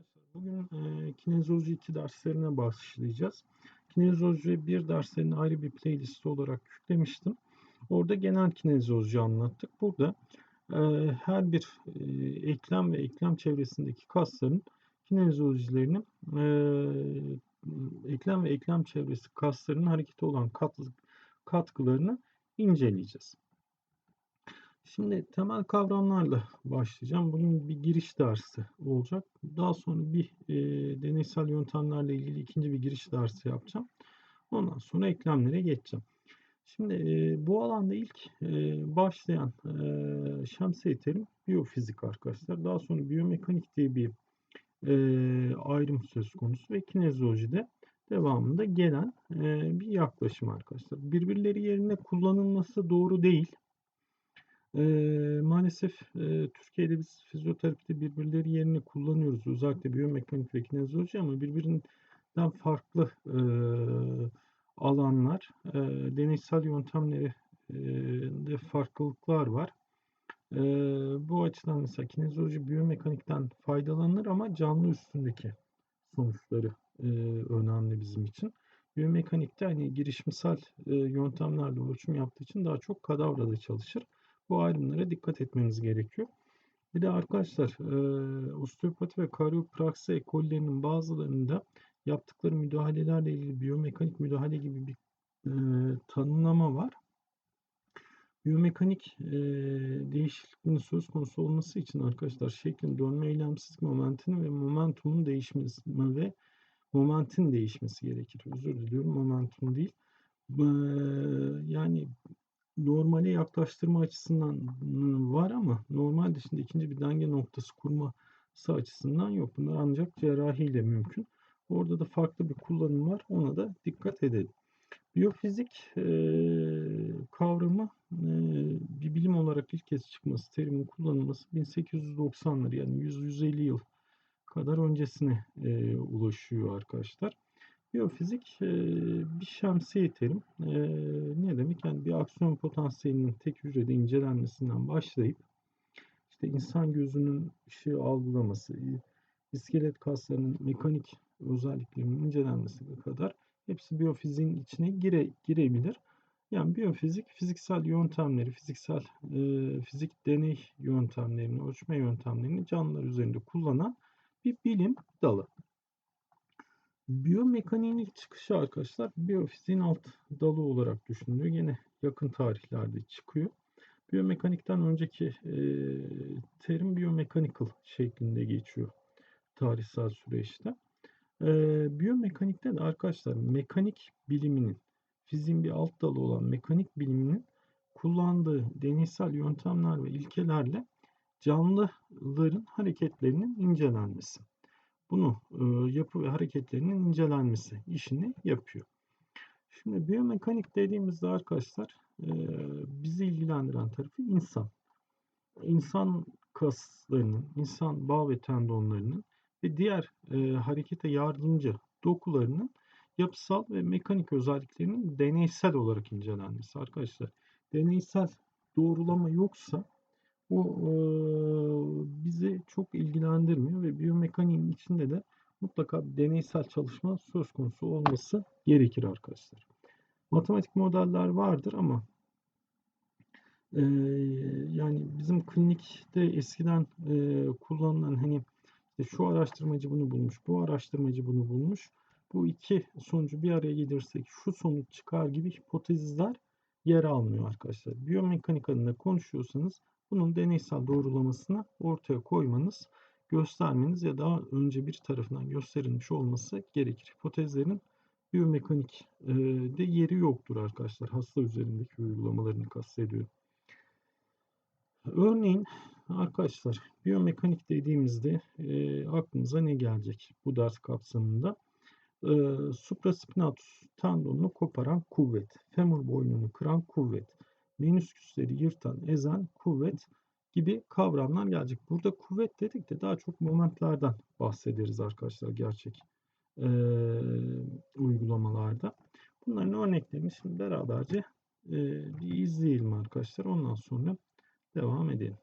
Arkadaşlar bugün e, Kinezioloji 2 derslerine başlayacağız. Kinezioloji 1 derslerini ayrı bir playlist olarak yüklemiştim. Orada genel kinezioloji anlattık. Burada e, her bir e, eklem ve eklem çevresindeki kasların kineziolojilerini e, eklem ve eklem çevresi kaslarının hareketi olan kat, katkılarını inceleyeceğiz. Şimdi temel kavramlarla başlayacağım. Bugün bir giriş dersi olacak. Daha sonra bir e, deneysel yöntemlerle ilgili ikinci bir giriş dersi yapacağım. Ondan sonra eklemlere geçeceğim. Şimdi e, bu alanda ilk e, başlayan e, şemsiye terim biyofizik arkadaşlar. Daha sonra biyomekanik diye bir e, ayrım söz konusu ve kineziolojide devamında gelen e, bir yaklaşım arkadaşlar. Birbirleri yerine kullanılması doğru değil. E, maalesef e, Türkiye'de biz fizyoterapide birbirleri yerini kullanıyoruz. Özellikle biyomekanik ve kinezioloji ama birbirinden farklı e, alanlar, e, deneysel yöntemleri de farklılıklar var. E, bu açıdan mesela kinezioloji biyomekanikten faydalanır ama canlı üstündeki sonuçları e, önemli bizim için. Biyomekanikte hani girişimsel e, yöntemlerle ölçüm yaptığı için daha çok kadavrada çalışır. Bu ayrımlara dikkat etmeniz gerekiyor. Bir de arkadaşlar e, osteopati ve karyopraksi ekollerinin bazılarında yaptıkları müdahalelerle ilgili biyomekanik müdahale gibi bir e, tanımlama var. Biyomekanik e, değişikliğinin söz konusu olması için arkadaşlar şeklin dönme eylemsizlik momentinin ve momentumun değişmesi ve momentin değişmesi gerekir. Özür diliyorum momentum değil. E, yani normale yaklaştırma açısından var ama normal dışında ikinci bir denge noktası kurması açısından yok. Bunlar ancak cerrahiyle mümkün. Orada da farklı bir kullanım var. Ona da dikkat edelim. Biyofizik e, kavramı e, bir bilim olarak ilk kez çıkması, terimin kullanılması 1890'lar yani 100-150 yıl kadar öncesine e, ulaşıyor arkadaşlar. Biyofizik bir şemsiye terim. Ne demek? Yani bir aksiyon potansiyelinin tek hücrede incelenmesinden başlayıp işte insan gözünün ışığı algılaması, iskelet kaslarının mekanik özelliklerinin incelenmesine kadar hepsi biyofiziğin içine gire, girebilir. Yani biyofizik fiziksel yöntemleri, fiziksel e, fizik deney yöntemlerini, ölçme yöntemlerini canlılar üzerinde kullanan bir bilim dalı. Biyomekaniğin çıkışı arkadaşlar biyofiziğin alt dalı olarak düşünülüyor. Yine yakın tarihlerde çıkıyor. Biyomekanikten önceki e, terim biyomechanical şeklinde geçiyor tarihsel süreçte. E, biyomekanikte de arkadaşlar mekanik biliminin, fiziğin bir alt dalı olan mekanik biliminin kullandığı deneysel yöntemler ve ilkelerle canlıların hareketlerinin incelenmesi bunu yapı ve hareketlerinin incelenmesi işini yapıyor. Şimdi biyomekanik dediğimizde arkadaşlar bizi ilgilendiren tarafı insan. İnsan kaslarının, insan bağ ve tendonlarının ve diğer e, harekete yardımcı dokularının yapısal ve mekanik özelliklerinin deneysel olarak incelenmesi. Arkadaşlar deneysel doğrulama yoksa bu e, bizi çok ilgilendirmiyor ve biyomekaniğin içinde de mutlaka deneysel çalışma söz konusu olması gerekir arkadaşlar. Matematik modeller vardır ama e, yani bizim klinikte eskiden e, kullanılan hani işte şu araştırmacı bunu bulmuş, bu araştırmacı bunu bulmuş. Bu iki sonucu bir araya gelirsek şu sonuç çıkar gibi hipotezler yer almıyor arkadaşlar. Biyomekanik adına konuşuyorsanız bunun deneysel doğrulamasını ortaya koymanız, göstermeniz ya daha önce bir tarafından gösterilmiş olması gerekir. Hipotezlerin biyomekanik e, de yeri yoktur arkadaşlar. Hasta üzerindeki uygulamalarını kastediyorum. Örneğin arkadaşlar biyomekanik dediğimizde e, aklımıza ne gelecek bu ders kapsamında? E, supraspinatus tendonunu koparan kuvvet, femur boynunu kıran kuvvet, menisküsleri yırtan, ezen, kuvvet gibi kavramlar gelecek. Burada kuvvet dedik de daha çok momentlerden bahsederiz arkadaşlar gerçek e, uygulamalarda. Bunların örneklerini şimdi beraberce e, bir izleyelim arkadaşlar. Ondan sonra devam edelim.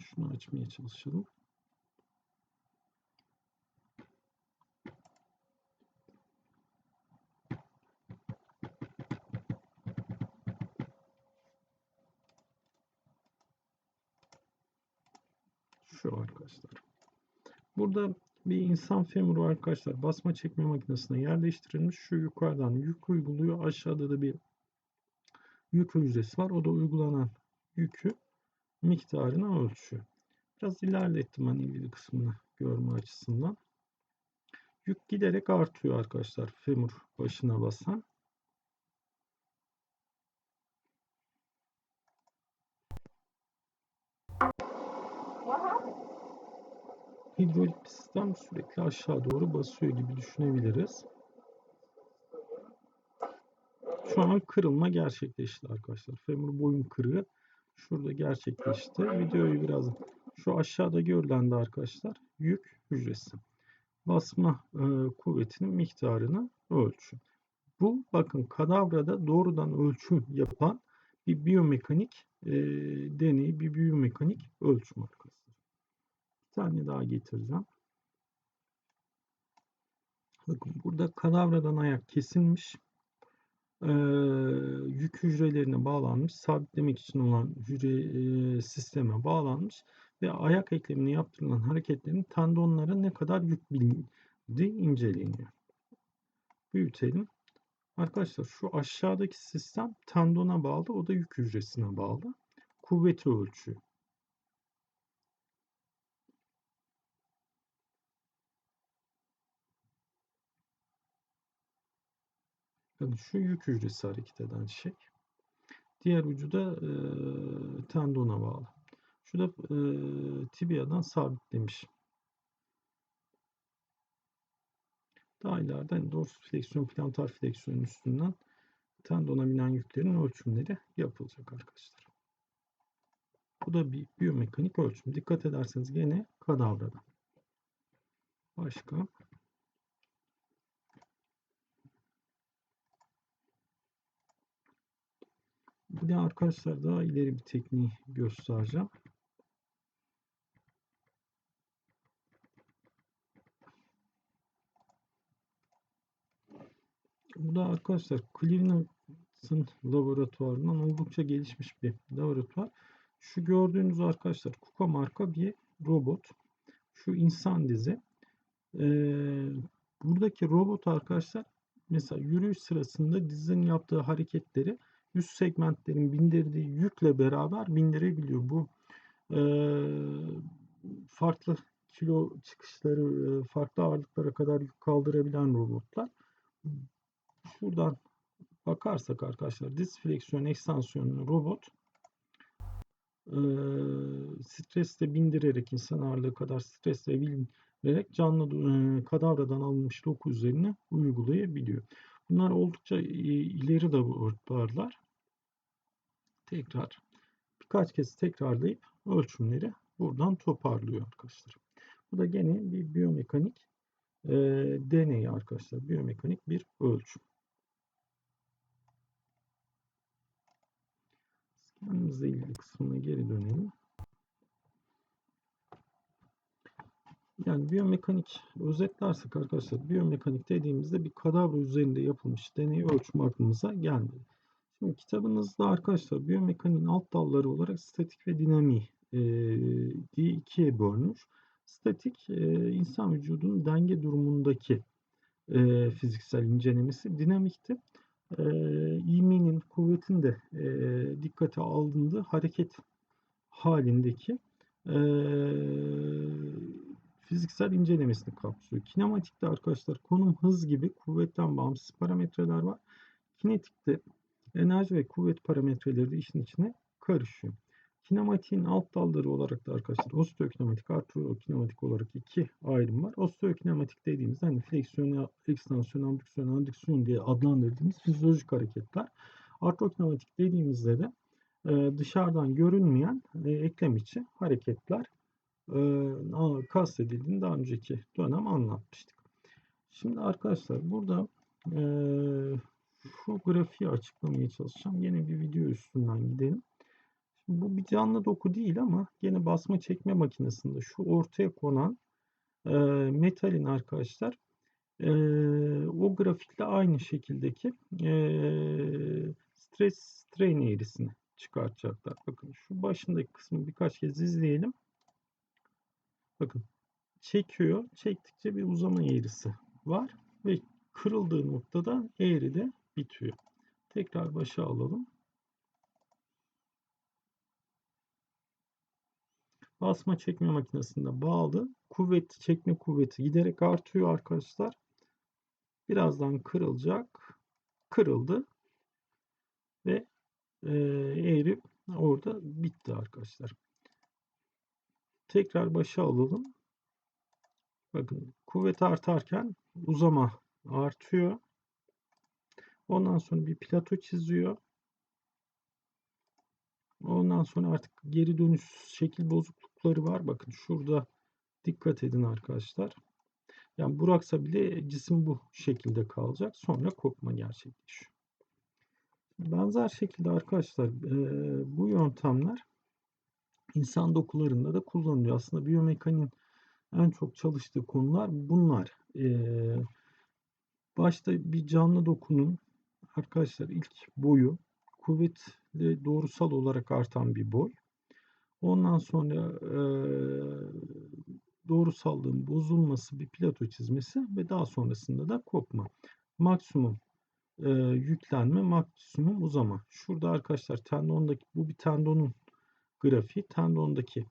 Şunu açmaya çalışalım. Şu arkadaşlar. Burada bir insan femuru arkadaşlar basma çekme makinesine yerleştirilmiş. Şu yukarıdan yük uyguluyor. Aşağıda da bir yük hücresi var. O da uygulanan yükü miktarını ölçüyor. Biraz ilerlettim ben ilgili kısmını görme açısından. Yük giderek artıyor arkadaşlar femur başına basan. Hidrolik bir sistem sürekli aşağı doğru basıyor gibi düşünebiliriz. Şu an kırılma gerçekleşti arkadaşlar. Femur boyun kırığı şurada gerçekleşti. Videoyu biraz şu aşağıda görülen arkadaşlar yük hücresi. Basma e, kuvvetinin miktarını ölçün. Bu bakın kadavrada doğrudan ölçüm yapan bir biyomekanik e, deney, bir biyomekanik ölçüm arkadaşlar. Tane daha getireceğim. Bakın burada kadavradan ayak kesilmiş e, yük hücrelerine bağlanmış, sabitlemek için olan hücre e, sisteme bağlanmış ve ayak eklemine yaptırılan hareketlerin tendonlara ne kadar yük bildiği inceleniyor. Büyütelim. Arkadaşlar şu aşağıdaki sistem tendona bağlı, o da yük hücresine bağlı. Kuvveti ölçüyor. Yani şu yük hücresi hareket eden şey. Diğer ucu da e, tendona bağlı. Şu da e, tibiadan sabitlemiş. Daha ileride hani dorsal fleksiyon, plantar fleksiyonun üstünden tendona binen yüklerin ölçümleri yapılacak arkadaşlar. Bu da bir biyomekanik ölçüm. Dikkat ederseniz gene kadavrada. Başka? Bir de arkadaşlar daha ileri bir tekniği göstereceğim. Bu da arkadaşlar Cleveland'ın laboratuvarından oldukça gelişmiş bir laboratuvar. Şu gördüğünüz arkadaşlar Kuka marka bir robot. Şu insan dizi. Ee, buradaki robot arkadaşlar mesela yürüyüş sırasında dizinin yaptığı hareketleri üst segmentlerin bindirdiği yükle beraber bindirebiliyor. Bu e, farklı kilo çıkışları, farklı ağırlıklara kadar yük kaldırabilen robotlar. Şuradan bakarsak arkadaşlar diz fleksiyon ekstansiyonlu robot e, stresle bindirerek insan ağırlığı kadar stresle bindirerek canlı e, kadavradan alınmış doku üzerine uygulayabiliyor. Bunlar oldukça ileri laboratuvarlar tekrar birkaç kez tekrarlayıp ölçümleri buradan toparlıyor arkadaşlar. Bu da gene bir biyomekanik e, deney arkadaşlar. Biyomekanik bir ölçüm. Scanimizle ilgili kısmına geri dönelim. Yani biyomekanik özetlersek arkadaşlar biyomekanik dediğimizde bir kadavra üzerinde yapılmış deney ölçüm aklımıza gelmedi. Kitabınızda arkadaşlar biyomekaniğin alt dalları olarak statik ve dinamiği e, diye ikiye bölmüş. Statik e, insan vücudunun denge durumundaki e, fiziksel incelemesi. Dinamikte e, ivmenin, kuvvetin de e, dikkate alındığı hareket halindeki e, fiziksel incelemesini kapsıyor. Kinematikte arkadaşlar konum, hız gibi kuvvetten bağımsız parametreler var. Kinetikte enerji ve kuvvet parametreleri de işin içine karışıyor. Kinematiğin alt dalları olarak da arkadaşlar osteokinematik, artrokinematik olarak iki ayrım var. Osteokinematik dediğimizde hani fleksiyon, ekstansiyon, abdüksiyon, adüksiyon diye adlandırdığımız fizyolojik hareketler. Artrokinematik dediğimizde de e, dışarıdan görünmeyen e, eklem içi hareketler e, kastedildiğini daha önceki dönem anlatmıştık. Şimdi arkadaşlar burada e, şu grafiği açıklamaya çalışacağım. Yine bir video üstünden gidelim. Bu bir canlı doku değil ama gene basma çekme makinesinde şu ortaya konan e, metalin arkadaşlar e, o grafikle aynı şekildeki e, stres strain eğrisini çıkartacaklar. Bakın şu başındaki kısmı birkaç kez izleyelim. Bakın çekiyor. Çektikçe bir uzama eğrisi var ve kırıldığı noktada eğri de bitiyor. Tekrar başa alalım. Basma çekme makinesinde bağlı. Kuvvet, çekme kuvveti giderek artıyor arkadaşlar. Birazdan kırılacak. Kırıldı. Ve e, eğri orada bitti arkadaşlar. Tekrar başa alalım. Bakın kuvvet artarken uzama artıyor. Ondan sonra bir plato çiziyor. Ondan sonra artık geri dönüş şekil bozuklukları var. Bakın şurada dikkat edin arkadaşlar. Yani bıraksa bile cisim bu şekilde kalacak. Sonra kopma gerçekleşiyor. Benzer şekilde arkadaşlar bu yöntemler insan dokularında da kullanılıyor. Aslında biyomekaniğin en çok çalıştığı konular bunlar. Başta bir canlı dokunun arkadaşlar ilk boyu kuvvetli doğrusal olarak artan bir boy. Ondan sonra e, doğrusallığın bozulması bir plato çizmesi ve daha sonrasında da kopma. Maksimum e, yüklenme, maksimum uzama. Şurada arkadaşlar tendondaki bu bir tendonun grafiği. Tendondaki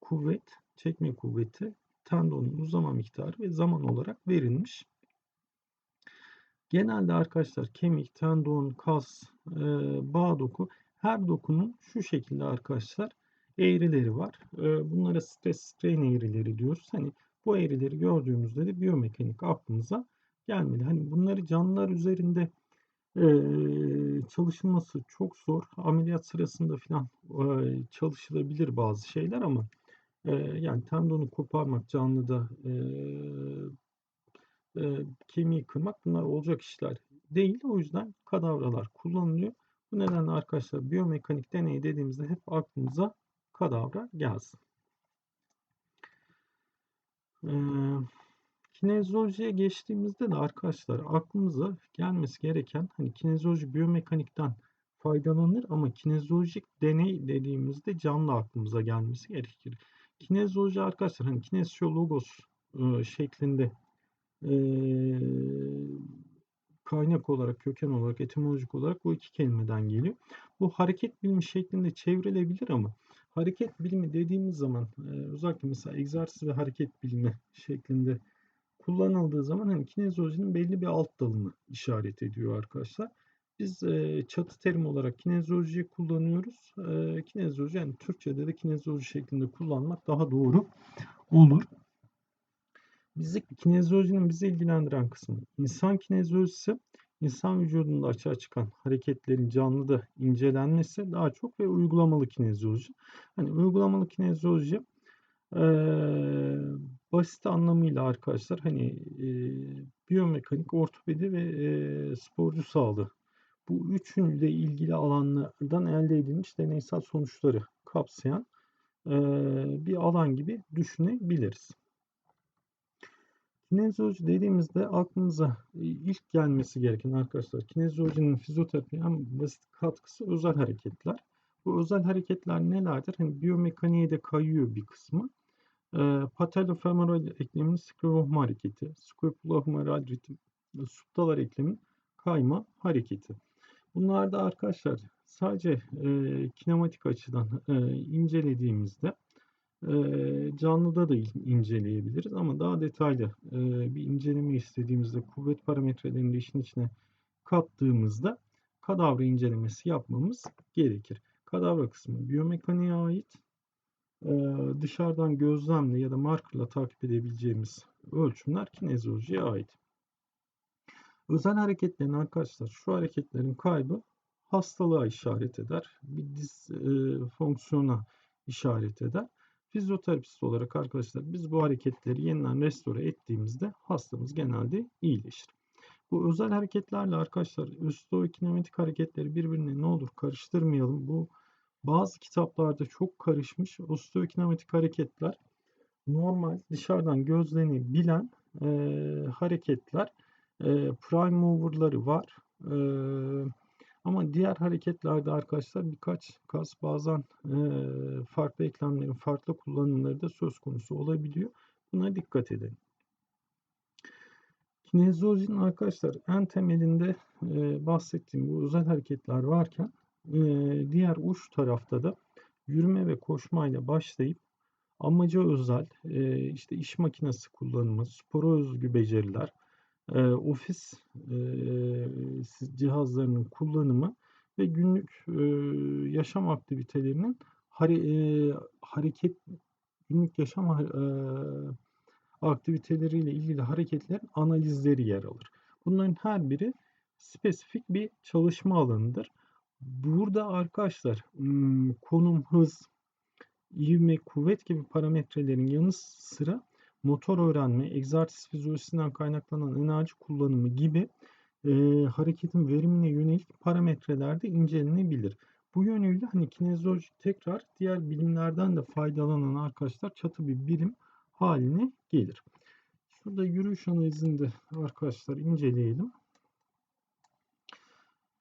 kuvvet, çekme kuvveti, tendonun uzama miktarı ve zaman olarak verilmiş. Genelde arkadaşlar kemik, tendon, kas, e, bağ doku her dokunun şu şekilde arkadaşlar eğrileri var. E, bunlara stres strain eğrileri diyoruz. Hani bu eğrileri gördüğümüzde de biyomekanik aklımıza gelmeli. Hani bunları canlılar üzerinde e, çalışılması çok zor. Ameliyat sırasında falan e, çalışılabilir bazı şeyler ama e, yani tendonu koparmak canlıda e, e, kemiği kırmak bunlar olacak işler değil. O yüzden kadavralar kullanılıyor. Bu nedenle arkadaşlar biyomekanik deney dediğimizde hep aklımıza kadavra gelsin. Ee, kinezyolojiye geçtiğimizde de arkadaşlar aklımıza gelmesi gereken hani kinezyoloji biyomekanikten faydalanır ama kinezyolojik deney dediğimizde canlı aklımıza gelmesi gerekir. Kinezyoloji arkadaşlar hani kinesyologos e, şeklinde kaynak olarak, köken olarak, etimolojik olarak bu iki kelimeden geliyor. Bu hareket bilimi şeklinde çevrilebilir ama hareket bilimi dediğimiz zaman e, özellikle mesela egzersiz ve hareket bilimi şeklinde kullanıldığı zaman hani kinezyolojinin belli bir alt dalını işaret ediyor arkadaşlar. Biz çatı terim olarak kinezyolojiyi kullanıyoruz. E, yani Türkçe'de de kinezyoloji şeklinde kullanmak daha doğru olur. Bizi kinezyolojinin bizi ilgilendiren kısmı insan kinezyolojisi insan vücudunda açığa çıkan hareketlerin canlıda incelenmesi daha çok ve uygulamalı kinezyoloji. Hani uygulamalı kinezyoloji e, basit anlamıyla arkadaşlar hani e, biyomekanik, ortopedi ve e, sporcu sağlığı bu üçüyle ilgili alanlardan elde edilmiş deneysel sonuçları kapsayan e, bir alan gibi düşünebiliriz. Kinezyoloji dediğimizde aklımıza e, ilk gelmesi gereken arkadaşlar kinezyolojinin fizyoterapiye en basit katkısı özel hareketler. Bu özel hareketler nelerdir? Hani biyomekaniğe de kayıyor bir kısmı. E, patellofemoral eklemin skrohma hareketi, scapulohumeral ritim, subtalar eklemin kayma hareketi. Bunlar da arkadaşlar sadece e, kinematik açıdan e, incelediğimizde canlıda da inceleyebiliriz ama daha detaylı bir inceleme istediğimizde kuvvet parametrelerini de işin içine kattığımızda kadavra incelemesi yapmamız gerekir. Kadavra kısmı biyomekaniğe ait dışarıdan gözlemle ya da markerla takip edebileceğimiz ölçümler kinezyolojiye ait. Özel hareketlerin arkadaşlar şu hareketlerin kaybı hastalığa işaret eder. Bir disfonksiyona işaret eder. Fizyoterapist olarak arkadaşlar biz bu hareketleri yeniden restore ettiğimizde hastamız genelde iyileşir. Bu özel hareketlerle arkadaşlar üstokinematik hareketleri birbirine ne olur karıştırmayalım. Bu bazı kitaplarda çok karışmış osteokinematik hareketler normal dışarıdan gözlenebilen e, hareketler. E, prime mover'ları var. E, ama diğer hareketlerde arkadaşlar birkaç kas bazen e, farklı eklemlerin farklı kullanımları da söz konusu olabiliyor. Buna dikkat edin. Kinezyolojinin arkadaşlar en temelinde e, bahsettiğim bu özel hareketler varken e, diğer uç tarafta da yürüme ve koşmayla başlayıp amaca özel e, işte iş makinesi kullanımı, spora özgü beceriler, e, ofis e, cihazlarının kullanımı ve günlük e, yaşam aktivitelerinin hare, e, hareket günlük yaşam e, aktiviteleriyle ilgili hareketlerin analizleri yer alır. Bunların her biri spesifik bir çalışma alanıdır. Burada arkadaşlar konum, hız, ivme, kuvvet gibi parametrelerin yanı sıra motor öğrenme, egzersiz fizyolojisinden kaynaklanan enerji kullanımı gibi e, hareketin verimine yönelik parametreler de incelenebilir. Bu yönüyle hani kinezyoloji tekrar diğer bilimlerden de faydalanan arkadaşlar çatı bir bilim haline gelir. Şurada yürüyüş analizinde arkadaşlar inceleyelim.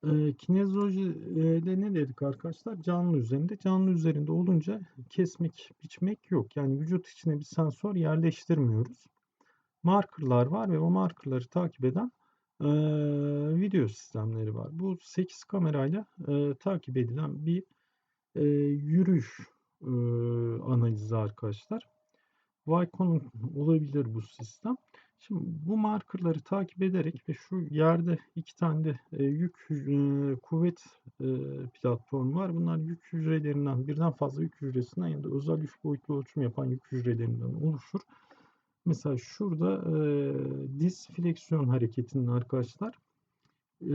E, kinezyolojide ne dedik arkadaşlar? Canlı üzerinde. Canlı üzerinde olunca kesmek, biçmek yok. Yani vücut içine bir sensör yerleştirmiyoruz. Markerlar var ve o markerları takip eden e, video sistemleri var. Bu 8 kamerayla e, takip edilen bir e, yürüyüş e, analizi arkadaşlar. Vicon'un olabilir bu sistem. Şimdi bu markerları takip ederek ve şu yerde iki tane de e, yük e, kuvvet e, platformu var. Bunlar yük hücrelerinden birden fazla yük hücresinden ya da özel üç boyutlu ölçüm yapan yük hücrelerinden oluşur. Mesela şurada e, diz fleksiyon hareketinin arkadaşlar e,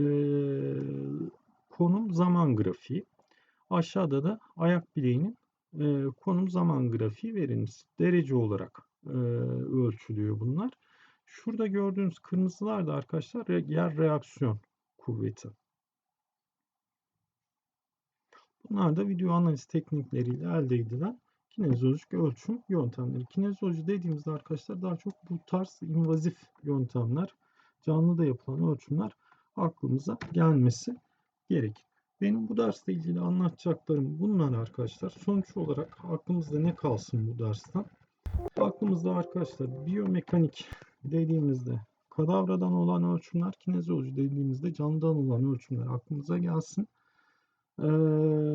konum zaman grafiği. Aşağıda da ayak bileğinin e, konum zaman grafiği verilmiş. Derece olarak e, ölçülüyor bunlar. Şurada gördüğünüz kırmızılar da arkadaşlar yer reaksiyon kuvveti. Bunlar da video analiz teknikleriyle elde edilen kinezyolojik ölçüm yöntemleri. Kinezyoloji dediğimizde arkadaşlar daha çok bu tarz invazif yöntemler, canlıda yapılan ölçümler aklımıza gelmesi gerekir. Benim bu dersle ilgili anlatacaklarım bunlar arkadaşlar. Sonuç olarak aklımızda ne kalsın bu dersten? Aklımızda arkadaşlar biyomekanik dediğimizde kadavradan olan ölçümler, kinezyoloji dediğimizde canlıdan olan ölçümler aklımıza gelsin. Ee,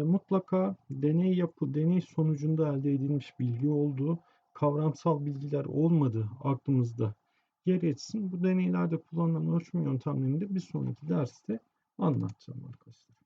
mutlaka deney yapı, deney sonucunda elde edilmiş bilgi olduğu, kavramsal bilgiler olmadığı aklımızda yer etsin. Bu deneylerde kullanılan ölçüm yöntemlerini de bir sonraki derste anlatacağım arkadaşlar.